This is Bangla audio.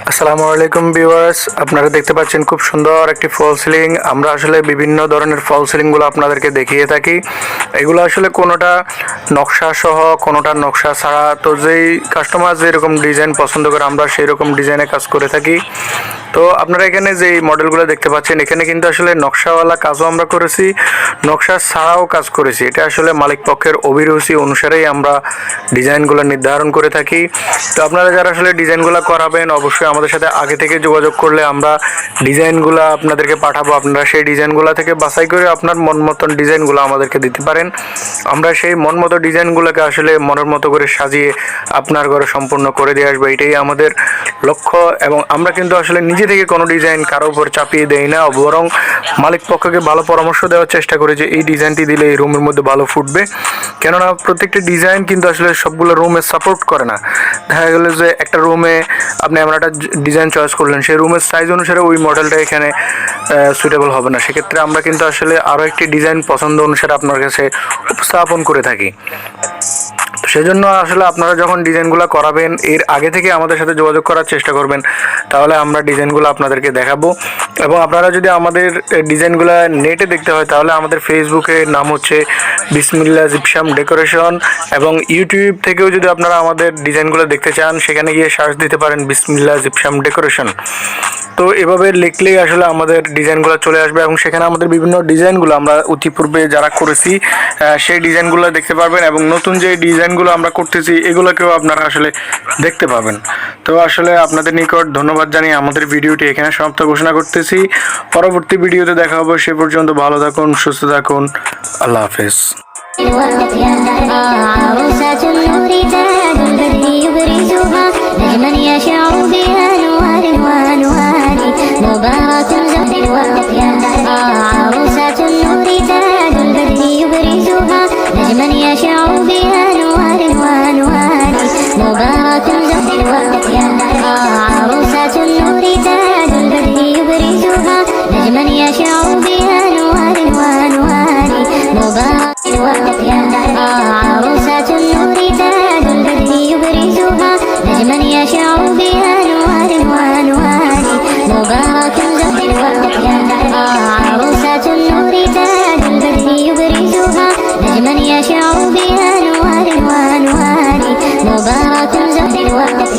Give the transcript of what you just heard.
আসসালামু আলাইকুম ভিউয়ার্স, আপনারা দেখতে পাচ্ছেন খুব সুন্দর একটি ফল সিলিং। আমরা আসলে বিভিন্ন ধরনের ফল সিলিংগুলো আপনাদেরকে দেখিয়ে থাকি। এগুলো আসলে কোনোটা নকশা সহ, কোনোটা নকশা ছাড়া। তো যেই কাস্টমার যেরকম ডিজাইন পছন্দ করে, আমরা সেই রকম ডিজাইনে কাজ করে থাকি। তো আপনারা এখানে যে মডেলগুলো দেখতে পাচ্ছেন, এখানে কিন্তু আসলে নকশাওয়ালা কাজও আমরা করেছি, নকশা ছাড়াও কাজ করেছি। এটা আসলে মালিক পক্ষের অভিরুচি অনুসারেই আমরা ডিজাইনগুলো নির্ধারণ করে থাকি। তো আপনারা যারা আসলে ডিজাইনগুলো করাবেন, অবশ্যই আমাদের সাথে আগে থেকে যোগাযোগ করলে আমরা ডিজাইনগুলো আপনাদেরকে পাঠাবো। আপনারা সেই ডিজাইনগুলো থেকে বাছাই করে আপনার মন মতন ডিজাইনগুলো আমাদেরকে দিতে পারেন। আমরা সেই মন মতো ডিজাইনগুলোকে আসলে মনের মতো করে সাজিয়ে আপনার ঘরে সম্পূর্ণ করে দিয়ে আসব। এটাই আমাদের লক্ষ্য এবং আমরা কিন্তু আসলে নিজে থেকে কোনো ডিজাইন কারও উপর চাপিয়ে দেই না, বরং মালিক পক্ষকে ভালো পরামর্শ দেওয়ার চেষ্টা করে যে এই ডিজাইনটি দিলে এই রুমের মধ্যে ভালো ফুটবে। কেননা প্রত্যেকটি ডিজাইন কিন্তু আসলে সবগুলো রুমে সাপোর্ট করে না। দেখা গেলো যে একটা রুমে আপনি এমন একটা ডিজাইন চয়েস করলেন, সেই রুমের সাইজ অনুসারে ওই মডেলটা এখানে সুইটেবল হবে না। সেক্ষেত্রে আমরা কিন্তু আসলে আরও একটি ডিজাইন পছন্দ অনুসারে আপনার কাছে উপস্থাপন করে থাকি। সেজন্য আসলে আপনারা যখন ডিজাইনগুলো করাবেন, এর আগে থেকে আমাদের সাথে যোগাযোগ করার চেষ্টা করবেন, তাহলে আমরা ডিজাইনগুলো আপনাদেরকে দেখাবো। এবং আপনারা যদি আমাদের ডিজাইনগুলো নেটে দেখতে হয়, তাহলে আমাদের ফেসবুকে নাম হচ্ছে বিসমিল্লা জিপসাম ডেকোরেশন এবং ইউটিউব থেকেও যদি আপনারা আমাদের ডিজাইনগুলো দেখতে চান, সেখানে গিয়ে সার্চ দিতে পারেন বিসমিল্লা জিপসাম ডেকোরেশন। তো এভাবে লিখলেই আসলে আমাদের ডিজাইনগুলো চলে আসবে এবং সেখানে আমাদের বিভিন্ন ডিজাইনগুলো আমরা অতিপূর্বে যারা করেছি সেই ডিজাইনগুলো দেখতে পারবেন এবং নতুন যে ডিজাইনগুলো আমরা করতেছি, এগুলোকেও আপনারা আসলে দেখতে পাবেন। তো আসলে আপনাদের নিকট ধন্যবাদ জানিয়ে আমাদের ভিডিওটি এখানে সমাপ্ত ঘোষণা করতেছি। পরবর্তী ভিডিওতে দেখা হবে, সে পর্যন্ত ভালো থাকুন, সুস্থ থাকুন। আল্লাহ হাফেজ। واطيا عروسات النور تاج البدر النور تاج البدر يبرزها نجما يشع بها انوار وأنوار. مبارك زهر واطيا Gracias.